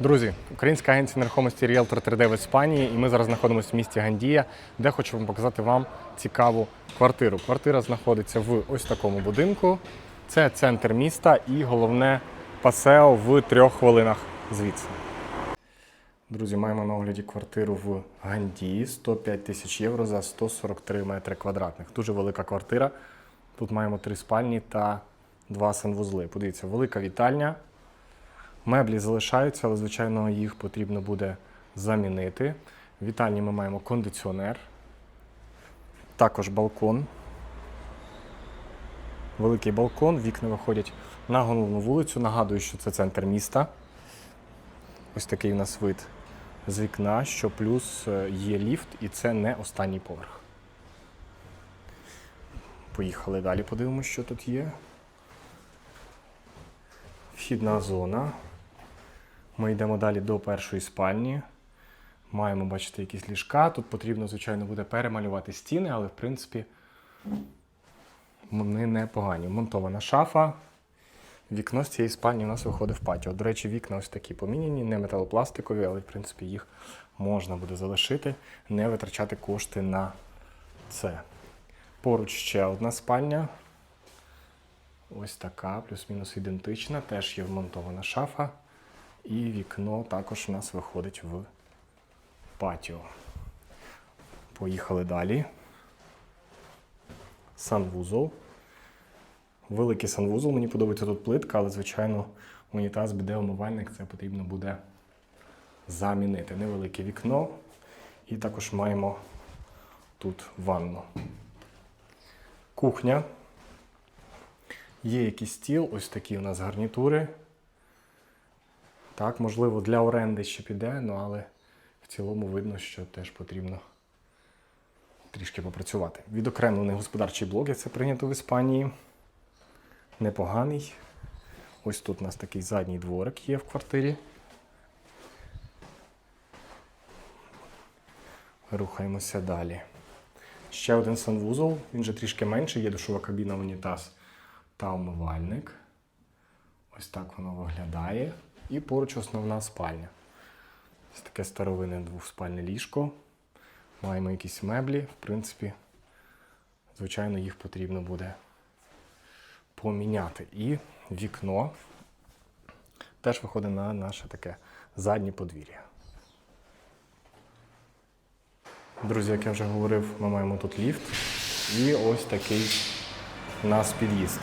Друзі, українська агенція нерухомості Realtor 3D в Іспанії, і ми зараз знаходимося в місті Гандія, де хочу вам показати вам цікаву квартиру. Квартира знаходиться в ось такому будинку. Це центр міста і головне пасео в трьох хвилинах звідси. Друзі, маємо на огляді квартиру в Гандії 105 тисяч євро за 143 метри квадратних. Дуже велика квартира. Тут маємо три спальні та два санвузли. Подивіться, велика вітальня. Меблі залишаються, але, звичайно, їх потрібно буде замінити. В вітальні ми маємо кондиціонер, також балкон. Великий балкон, вікна виходять на головну вулицю. Нагадую, що це центр міста. Ось такий у нас вид з вікна, що плюс е, є ліфт, і це не останній поверх. Поїхали далі, подивимося, що тут є. Вхідна зона. Ми йдемо далі до першої спальні. Маємо, бачите, якісь ліжка. Тут потрібно, звичайно, буде перемалювати стіни, але в принципі вони непогані. Монтована шафа. Вікно з цієї спальні у нас виходить в патіо. До речі, вікна ось такі поміняні, не металопластикові, але в принципі їх можна буде залишити, не витрачати кошти на це. Поруч ще одна спальня. Ось така, плюс-мінус ідентична. Теж є вмонтована шафа. І вікно також у нас виходить в патіо. Поїхали далі. Санвузол. Великий санвузол. Мені подобається тут плитка, але, звичайно, унітаз, біде умивальник це потрібно буде замінити. Невелике вікно. І також маємо тут ванну. Кухня. Є якийсь стіл, ось такі у нас гарнітури. Так, можливо, для оренди ще піде, ну але в цілому видно, що теж потрібно трішки попрацювати. Відокремлений господарчий блок, як це прийнято в Іспанії. Непоганий. Ось тут у нас такий задній дворик є в квартирі. Рухаємося далі. Ще один санвузол, він же трішки менший, є душова кабіна, унітаз та умивальник. Ось так воно виглядає. І поруч основна спальня. Ось таке старовинне двохспальне ліжко. Маємо якісь меблі. В принципі, звичайно, їх потрібно буде поміняти. І вікно теж виходить на наше таке заднє подвір'я. Друзі, як я вже говорив, ми маємо тут ліфт. І ось такий у нас під'їзд.